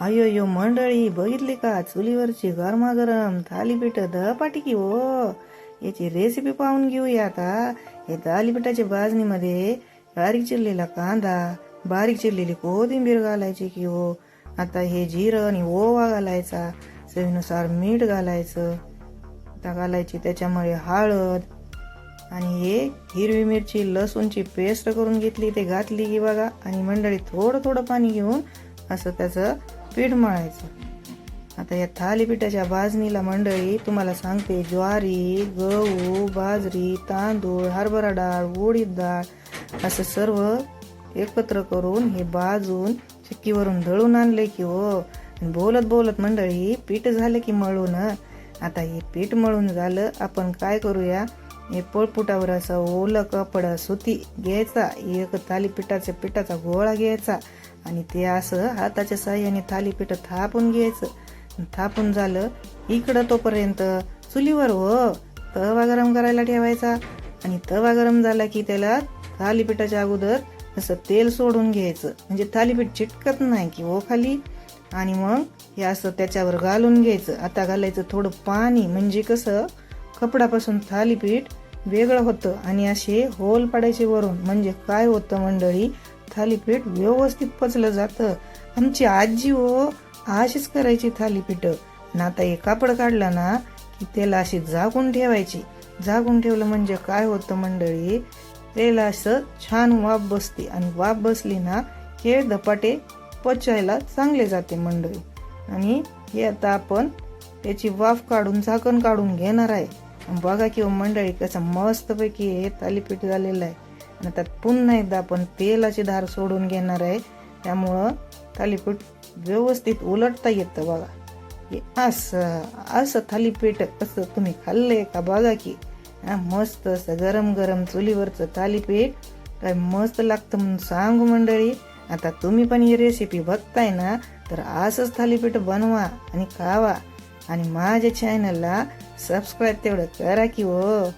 अयो मंडळी बघितली का? चुलीवरची गरमागरम थालीपीठ दपाटी की हो? याची रेसिपी पाहून घेऊया आता. हे थालीपीठाच्या भाजणीमध्ये बारीक चिरलेला कांदा बारीक चिरलेली कोथिंबीर घालायची की हो? आता हे जिरं आणि ओवा घालायचा. चवीनुसार मीठ घालायचं. आता घालायची त्याच्यामुळे हळद आणि हे हिरवी मिरची लसूणची पेस्ट करून घेतली. ते घातली की बघा. आणि मंडळी थोडं थोडं पाणी घेऊन असं त्याचं पीठ मळायचं. आता या थालीपीठाच्या भाजणीला मंडळी तुम्हाला सांगते ज्वारी गहू बाजरी तांदूळ हरभरा डाळ उडीद डाळ असं सर्व एकत्र करून हे भाजून चिक्कीवरून दळून आणले की हो. आणि बोलत बोलत मंडळी पीठ झालं की मळून. आता हे पीठ मळून झालं आपण काय करूया? हे पोळपुटावर असं ओलं कपड सुती घ्यायचा एक थालीपीठाच्या पिठाचा गोळा घ्यायचा आणि ते असं हाताच्या साह्याने थालीपीठ थापून घ्यायचं. थापून झालं इकडं तोपर्यंत चुलीवर हो तवा गरम करायला ठेवायचा आणि तवा गरम झाला की त्याला थालीपीठाच्या अगोदर असं तेल सोडून घ्यायचं. म्हणजे थालीपीठ चिटकत नाही की हो खाली. आणि मग हे असं त्याच्यावर घालून घ्यायचं. आता घालायचं थोडं पाणी म्हणजे कसं कपडापासून थालीपीठ वेगळं होतं आणि असे होल पाडायचे वरून म्हणजे काय होतं मंडळी? थालीपीठ व्यवस्थित पचलं जातं. आमची आजी हो अशीच करायची थालीपीठ आणि आता एक कापड काढलं ना की त्याला अशी झाकून ठेवायची. झाकून ठेवलं म्हणजे काय होतं मंडळी? त्याला असं छान वाफ बसते आणि वाफ बसली ना हे धपाटे पचायला चांगले जाते मंडळी. आणि हे आता आपण त्याची वाफ काढून झाकण काढून घेणार आहे. बघा की हो मंडळी कसं मस्तपैकी हे थालीपीठ झालेलं आहे. आणि त्यात पुन्हा एकदा आपण तेलाची धार सोडून घेणार आहे. त्यामुळं थालीपीठ व्यवस्थित उलटता येतं बघा. हे असं असं थालीपीठ कसं तुम्ही खाल्लंय का बघा की. मस्त असं गरम गरम चुलीवरचं थालीपीठ. काय मस्त लागतं म्हणून सांगू मंडळी. आता तुम्ही पण ही रेसिपी बघताय ना तर असंच थालीपीठ बनवा आणि खावा. आणि माझ्या चॅनलला सबस्क्राईब तेवढं करा की हो.